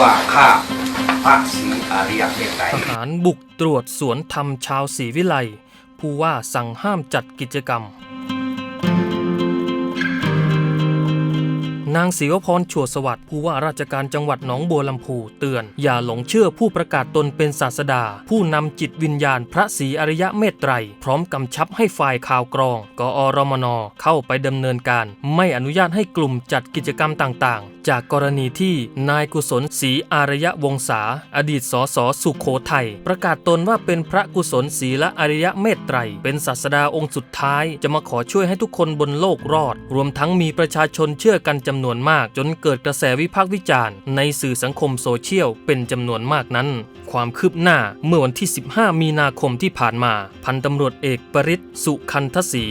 ว่าข้าพระศรีอริยเมตไตรทหารบุกตรวจสวนธรรมชาวศรีวิไลผู้ว่าสั่งห้ามจัดกิจกรรม นางศิวพรชัวสวัสดิ์ผู้ว่าราชการจังหวัดหนองบัวลำพูเตือน อย่าหลงเชื่อผู้ประกาศตนเป็นศาสดา ผู้นำจิตวิญญาณพระศรีอริยะเมตไตร พร้อมกำชับให้ฝ่ายข่าวกรอง กอรมนเข้าไปดำเนินการ ไม่อนุญาตให้กลุ่มจัดกิจกรรมต่างๆ จากกรณีที่นายกุศลศรีอารยวงศาอดีตสสสุขโขทัยประกาศตนว่าเป็นพระกุศลศรีละอริยเมตไตร เป็นศาสดาองค์สุดท้าย จะมาขอช่วยให้ทุกคนบนโลกรอด รวมทั้งมีประชาชนเชื่อกันจำนวนมาก จนเกิดกระแสวิพากษ์วิจารณ์ ในสื่อสังคมโซเชียลเป็นจำนวนมากนั้น ความคืบหน้าเมื่อวันที่ 15 มีนาคมที่ผ่านมา พันตำรวจเอกปริศสุคันทศรี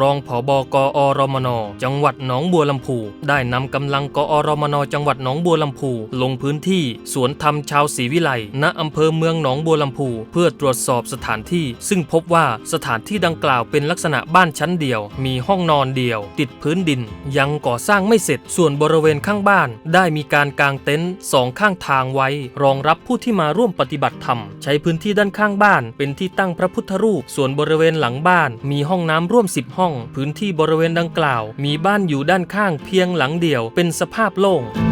รองผบกอรมน จังหวัดหนองบัวลำพูได้นำกำลังกอรมมนจังหวัดหนองบัวลำพูลงพื้นที่สวนธรรมชาวศรีวิไลณอำเภอเมืองหนองบัวลำพูเพื่อตรวจสอบสถานที่ ซึ่งพบว่าสถานที่ดังกล่าวเป็นลักษณะบ้านชั้นเดียว มีห้องนอนเดียว ติดพื้นดิน ยังก่อสร้างไม่เสร็จส่วนบริเวณข้างบ้าน ได้มีการกางเต็นท์สองข้างทางไว้ รองรับผู้ที่มาร่วมปฏิบัติธรรม ใช้พื้นที่ด้านข้างบ้าน เป็นที่ตั้งพระพุทธรูป ส่วนบริเวณหลังบ้าน มีห้องน้ำร่วม 10 ห้อง พื้นที่บริเวณดังกล่าว มีบ้านอยู่ด้านข้างเพียงหลังเดียว เป็นสภาพโลโล่ง